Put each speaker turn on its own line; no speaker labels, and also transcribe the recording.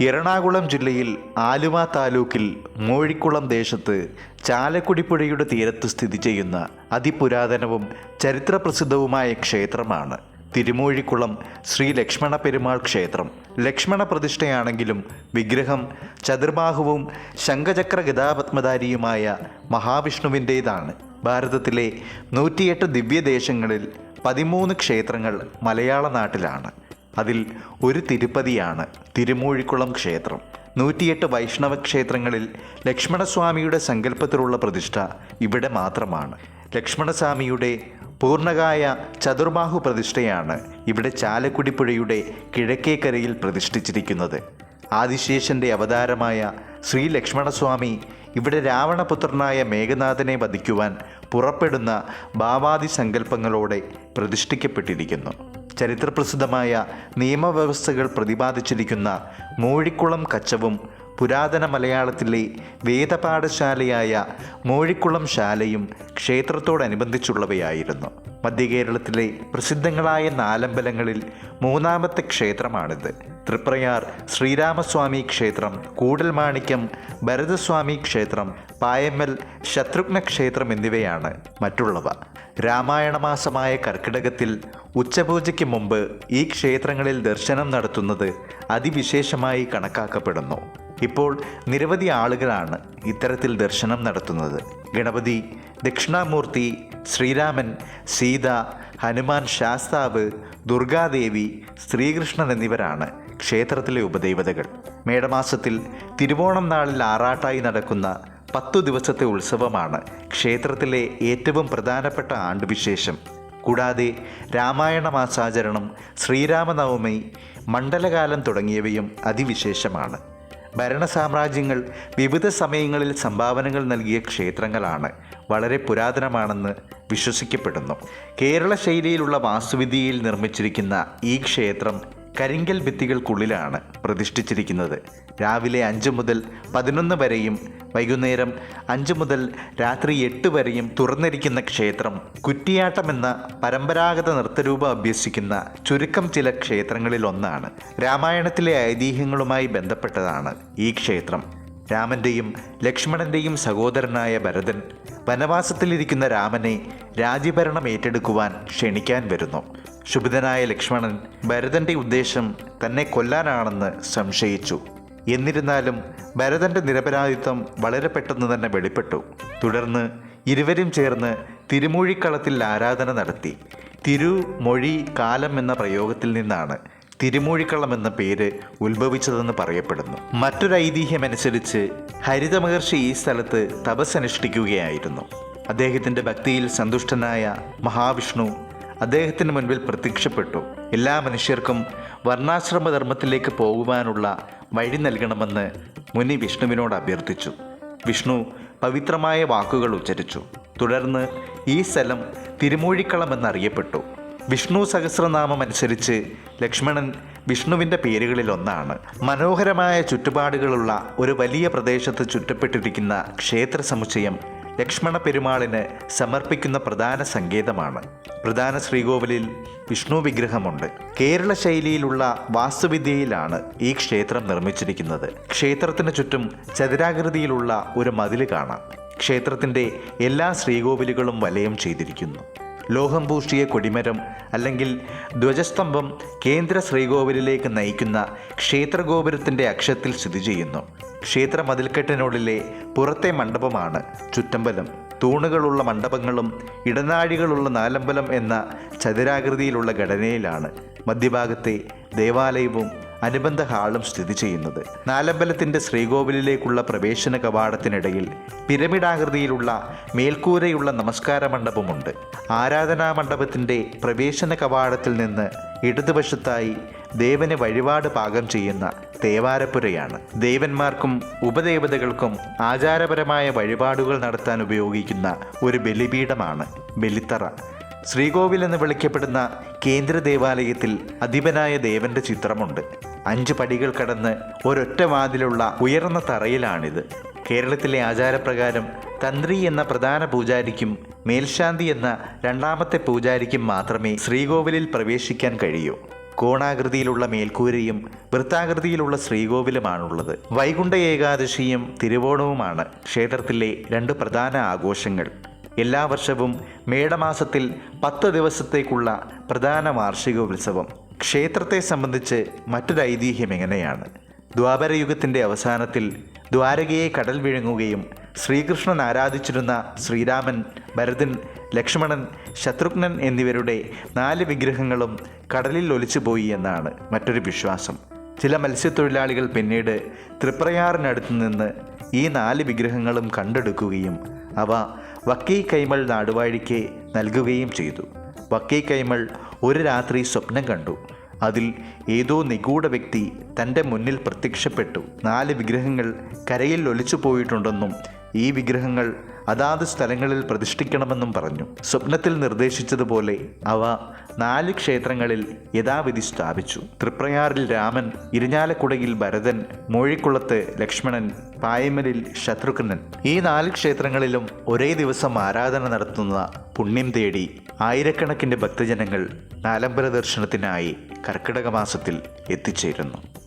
എറണാകുളം ജില്ലയിൽ ആലുവ താലൂക്കിൽ മോഴിക്കുളം ദേശത്ത് ചാലക്കുടിപ്പുഴയുടെ തീരത്ത് സ്ഥിതി ചെയ്യുന്ന അതിപുരാതനവും ചരിത്രപ്രസിദ്ധവുമായ ക്ഷേത്രമാണ്. തിരുമൂഴിക്കുളം ശ്രീ ലക്ഷ്മണ പെരുമാൾ ക്ഷേത്രം. ലക്ഷ്മണ പ്രതിഷ്ഠയാണെങ്കിലും വിഗ്രഹം ചതുർബാഹുവും ശംഖചക്ര ഗതാപത്മധാരിയുമായ മഹാവിഷ്ണുവിന്റേതാണ്. ഭാരതത്തിലെ നൂറ്റിയെട്ട് ദിവ്യദേശങ്ങളിൽ പതിമൂന്ന് ക്ഷേത്രങ്ങൾ മലയാള നാട്ടിലാണ്. അതിൽ ഒരു തിരുപ്പതിയാണ് തിരുമൂഴിക്കുളം ക്ഷേത്രം. നൂറ്റിയെട്ട് വൈഷ്ണവ ക്ഷേത്രങ്ങളിൽ ലക്ഷ്മണസ്വാമിയുടെ സങ്കല്പത്തിലുള്ള പ്രതിഷ്ഠ ഇവിടെ മാത്രമാണ്. ലക്ഷ്മണസ്വാമിയുടെ പൂർണകായ ചതുർബാഹു പ്രതിഷ്ഠയാണ് ഇവിടെ ചാലക്കുടി പുഴയുടെ കിഴക്കേക്കരയിൽ പ്രതിഷ്ഠിച്ചിരിക്കുന്നത്. ആദിശേഷന്റെ അവതാരമായ ശ്രീ ലക്ഷ്മണസ്വാമി ഇവിടെ രാവണപുത്രനായ മേഘനാഥനെ വധിക്കുവാൻ പുറപ്പെടുന്ന ഭാവാദി സങ്കല്പങ്ങളോടെ പ്രതിഷ്ഠിക്കപ്പെട്ടിരിക്കുന്നു. ചരിത്രപ്രസിദ്ധമായ നിയമവ്യവസ്ഥകൾ പ്രതിപാദിച്ചിരിക്കുന്ന മൂഴിക്കുളം കച്ചവും പുരാതന മലയാളത്തിലെ വേദപാഠശാലയായ മൂഴിക്കുളം ശാലയും ക്ഷേത്രത്തോടനുബന്ധിച്ചുള്ളവയായിരുന്നു. മധ്യകേരളത്തിലെ പ്രസിദ്ധങ്ങളായ നാലമ്പലങ്ങളിൽ മൂന്നാമത്തെ ക്ഷേത്രമാണിത്. തൃപ്രയാർ ശ്രീരാമസ്വാമി ക്ഷേത്രം കൂടൽമാണിക്യം ഭരതസ്വാമി ക്ഷേത്രം പായമ്മൽ ശത്രുഘ്ന ക്ഷേത്രം എന്നിവയാണ് മറ്റുള്ളവ. രാമായണ മാസമായ കർക്കിടകത്തിൽ ഉച്ചപൂജയ്ക്ക് മുമ്പ് ഈ ക്ഷേത്രങ്ങളിൽ ദർശനം നടത്തുന്നത് അതിവിശേഷമായി കണക്കാക്കപ്പെടുന്നു. ഇപ്പോൾ നിരവധി ആളുകളാണ് ഇത്തരത്തിൽ ദർശനം നടത്തുന്നത്. ഗണപതി ദക്ഷിണാമൂർത്തി ശ്രീരാമൻ സീത ഹനുമാൻ ശാസ്താവ് ദുർഗാദേവി ശ്രീകൃഷ്ണൻ എന്നിവരാണ് ക്ഷേത്രത്തിലെ ഉപദേവതകൾ. മേടമാസത്തിൽ തിരുവോണം നാളിൽ ആറാട്ടായി നടക്കുന്ന പത്തു ദിവസത്തെ ഉത്സവമാണ് ക്ഷേത്രത്തിലെ ഏറ്റവും പ്രധാനപ്പെട്ട ആണ്ടുവിശേഷം. കൂടാതെ രാമായണ മാസാചരണം ശ്രീരാമനവമി മണ്ഡലകാലം തുടങ്ങിയവയും അതിവിശേഷമാണ്. ഭരണസാമ്രാജ്യങ്ങൾ വിവിധ സമയങ്ങളിൽ സംഭാവനകൾ നൽകിയ ക്ഷേത്രങ്ങളാണ്. വളരെ പുരാതനമാണെന്ന് വിശ്വസിക്കപ്പെടുന്നു. കേരള ശൈലിയിലുള്ള വാസ്തുവിദ്യയിൽ നിർമ്മിച്ചിരിക്കുന്ന ഈ ക്ഷേത്രം കരിങ്കൽ ഭിത്തികൾക്കുള്ളിലാണ് പ്രതിഷ്ഠിച്ചിരിക്കുന്നത്. രാവിലെ അഞ്ച് മുതൽ പതിനൊന്ന് വരെയും വൈകുന്നേരം അഞ്ച് മുതൽ രാത്രി എട്ട് വരെയും തുറന്നിരിക്കുന്ന ക്ഷേത്രം കുറ്റിയാട്ടമെന്ന പരമ്പരാഗത നൃത്തരൂപം അഭ്യസിക്കുന്ന ചുരുക്കം ചില ക്ഷേത്രങ്ങളിൽ ഒന്നാണ് രാമായണത്തിലെ ഐതിഹ്യങ്ങളുമായി ബന്ധപ്പെട്ടതാണ് ഈ ക്ഷേത്രം. രാമന്റെയും ലക്ഷ്മണന്റെയും സഹോദരനായ ഭരതൻ വനവാസത്തിലിരിക്കുന്ന രാമനെ രാജ്യഭരണം ഏറ്റെടുക്കുവാൻ ക്ഷണിക്കാൻ വരുന്നു. ശുഭിതനായ ലക്ഷ്മണൻ ഭരതന്റെ ഉദ്ദേശം തന്നെ കൊല്ലാനാണെന്ന് സംശയിച്ചു. എന്നിരുന്നാലും ഭരതന്റെ നിരപരാധിത്വം വളരെ പെട്ടെന്ന് തന്നെ വെളിപ്പെട്ടു. തുടർന്ന് ഇരുവരും ചേർന്ന് തിരുമൂഴിക്കളത്തിൽ ആരാധന നടത്തി. തിരു മൊഴി കാലം എന്ന പ്രയോഗത്തിൽ നിന്നാണ് തിരുമൂഴിക്കളം എന്ന പേര് ഉത്ഭവിച്ചതെന്ന് പറയപ്പെടുന്നു. മറ്റൊരു ഐതിഹ്യമനുസരിച്ച് ഹരിത മഹർഷി ഈ സ്ഥലത്ത് തപസ് അനുഷ്ഠിക്കുകയായിരുന്നു അദ്ദേഹത്തിന്റെ ഭക്തിയിൽ സന്തുഷ്ടനായ മഹാവിഷ്ണു അദ്ദേഹത്തിന് മുൻപിൽ പ്രത്യക്ഷപ്പെട്ടു. എല്ലാ മനുഷ്യർക്കും വർണാശ്രമധർമ്മത്തിലേക്ക് പോകുവാനുള്ള വഴി നൽകണമെന്ന് മുനി വിഷ്ണുവിനോട് അഭ്യർത്ഥിച്ചു. വിഷ്ണു പവിത്രമായ വാക്കുകൾ ഉച്ചരിച്ചു. തുടർന്ന് ഈ സ്ഥലം തിരുമൂഴിക്കളം എന്നറിയപ്പെട്ടു വിഷ്ണു സഹസ്രനാമം അനുസരിച്ച് ലക്ഷ്മണൻ വിഷ്ണുവിന്റെ പേരുകളിലൊന്നാണ്. മനോഹരമായ ചുറ്റുപാടുകളുള്ള ഒരു വലിയ പ്രദേശത്ത് ചുറ്റപ്പെട്ടിരിക്കുന്ന ക്ഷേത്ര സമുച്ചയം ലക്ഷ്മണ പെരുമാളിന് സമർപ്പിക്കുന്ന പ്രധാന സങ്കേതമാണ്. പ്രധാന ശ്രീകോവിലിൽ വിഷ്ണു വിഗ്രഹമുണ്ട്. കേരള ശൈലിയിലുള്ള വാസ്തുവിദ്യയിലാണ് ഈ ക്ഷേത്രം നിർമ്മിച്ചിരിക്കുന്നത്. ക്ഷേത്രത്തിന് ചുറ്റും ചതുരാകൃതിയിലുള്ള ഒരു മതിൽ കാണാം. ക്ഷേത്രത്തിന്റെ എല്ലാ ശ്രീകോവിലുകളും വലയം ചെയ്തിരിക്കുന്നു. ലോഹം പൂഷ്ടിയ കൊടിമരം അല്ലെങ്കിൽ ധ്വജസ്തംഭം കേന്ദ്ര ശ്രീകോവിലിലേക്ക് നയിക്കുന്ന ക്ഷേത്രഗോപുരത്തിന്റെ അക്ഷത്തിൽ സ്ഥിതി ചെയ്യുന്നു. ക്ഷേത്ര മതിൽക്കെട്ടിനുള്ളിലെ പുറത്തെ മണ്ഡപമാണ് ചുറ്റമ്പലം. തൂണുകളുള്ള മണ്ഡപങ്ങളും ഇടനാഴികളുള്ള നാലമ്പലം എന്ന ചതുരാകൃതിയിലുള്ള ഘടനയിലാണ്. മധ്യഭാഗത്തെ ദേവാലയവും അനുബന്ധ ഹാളും സ്ഥിതി ചെയ്യുന്നത്. നാലമ്പലത്തിന്റെ ശ്രീകോവിലിലേക്കുള്ള പ്രവേശന കവാടത്തിനിടയിൽ പിരമിഡാകൃതിയിലുള്ള മേൽക്കൂരയുള്ള നമസ്കാര മണ്ഡപമുണ്ട് ആരാധനാ മണ്ഡപത്തിന്റെ പ്രവേശന കവാടത്തിൽ നിന്ന് ഇടതുവശത്തായി ദേവന് വഴിപാട് പാകം ചെയ്യുന്ന തേവാരപ്പുരയാണ്. ദേവന്മാർക്കും ഉപദേവതകൾക്കും ആചാരപരമായ വഴിപാടുകൾ നടത്താൻ ഉപയോഗിക്കുന്ന ഒരു ബലിപീഠമാണ് ബലിത്തറ. ശ്രീകോവിൽ എന്ന് വിളിക്കപ്പെടുന്ന കേന്ദ്ര ദേവാലയത്തിൽ അധിപനായ ദേവന്റെ ചിത്രമുണ്ട്. അഞ്ച് പടികൾ കടന്ന് ഒരൊറ്റ വാതിലുള്ള ഉയർന്ന തറയിലാണിത്. കേരളത്തിലെ ആചാരപ്രകാരം തന്ത്രി എന്ന പ്രധാന പൂജാരിക്കും മേൽശാന്തി എന്ന രണ്ടാമത്തെ പൂജാരിക്കും മാത്രമേ ശ്രീകോവിലിൽ പ്രവേശിക്കാൻ കഴിയൂ. കോണാകൃതിയിലുള്ള മേൽക്കൂരയും വൃത്താകൃതിയിലുള്ള ശ്രീകോവിലുമാണുള്ളത്. വൈകുണ്ഠ ഏകാദശിയും തിരുവോണവുമാണ് ക്ഷേത്രത്തിലെ രണ്ട് പ്രധാന ആഘോഷങ്ങൾ. എല്ലാ വർഷവും മേടമാസത്തിൽ പത്ത് ദിവസത്തേക്കുള്ള പ്രധാന വാർഷിക ഉത്സവം ക്ഷേത്രത്തെ സംബന്ധിച്ച് മറ്റൊരു ഐതിഹ്യം എങ്ങനെയാണ്? ദ്വാപരയുഗത്തിന്റെ അവസാനത്തിൽ ദ്വാരകയെ കടൽ വിഴുങ്ങുകയും ശ്രീകൃഷ്ണൻ ആരാധിച്ചിരുന്ന ശ്രീരാമൻ ഭരതൻ ലക്ഷ്മണൻ ശത്രുഘ്നൻ എന്നിവരുടെ നാല് വിഗ്രഹങ്ങളും കടലിൽ ഒലിച്ചുപോയി എന്നാണ് മറ്റൊരു വിശ്വാസം. ചില മത്സ്യത്തൊഴിലാളികൾ പിന്നീട് ത്രിപ്രയാറിനടുത്ത് നിന്ന് ഈ നാല് വിഗ്രഹങ്ങളും കണ്ടെടുക്കുകയും അവ വക്കൈ കൈമൾ നാടുവാഴിക്ക് നൽകുകയും ചെയ്തു. വക്കീ കൈമൾ ഒരു രാത്രി സ്വപ്നം കണ്ടു. അതിൽ ഏതോ നിഗൂഢ വ്യക്തി തന്റെ മുന്നിൽ പ്രത്യക്ഷപ്പെട്ടു. നാല് വിഗ്രഹങ്ങൾ കരയിൽ ഒലിച്ചു പോയിട്ടുണ്ടെന്നും ഈ വിഗ്രഹങ്ങൾ അതാത് സ്ഥലങ്ങളിൽ പ്രതിഷ്ഠിക്കണമെന്നും പറഞ്ഞു. സ്വപ്നത്തിൽ നിർദ്ദേശിച്ചതുപോലെ അവ നാല് ക്ഷേത്രങ്ങളിൽ യഥാവിധി സ്ഥാപിച്ചു. തൃപ്രയാറിൽ രാമൻ ഇരിഞ്ഞാലക്കുടയിൽ ഭരതൻ മോഴിക്കുളത്ത് ലക്ഷ്മണൻ പായമലിൽ ശത്രുഘ്നൻ. ഈ നാല് ക്ഷേത്രങ്ങളിലും ഒരേ ദിവസം ആരാധന നടത്തുന്ന പുണ്യം തേടി ആയിരക്കണക്കിന്റെ ഭക്തജനങ്ങൾ നാലമ്പല ദർശനത്തിനായി കർക്കിടക മാസത്തിൽ എത്തിച്ചേരുന്നു.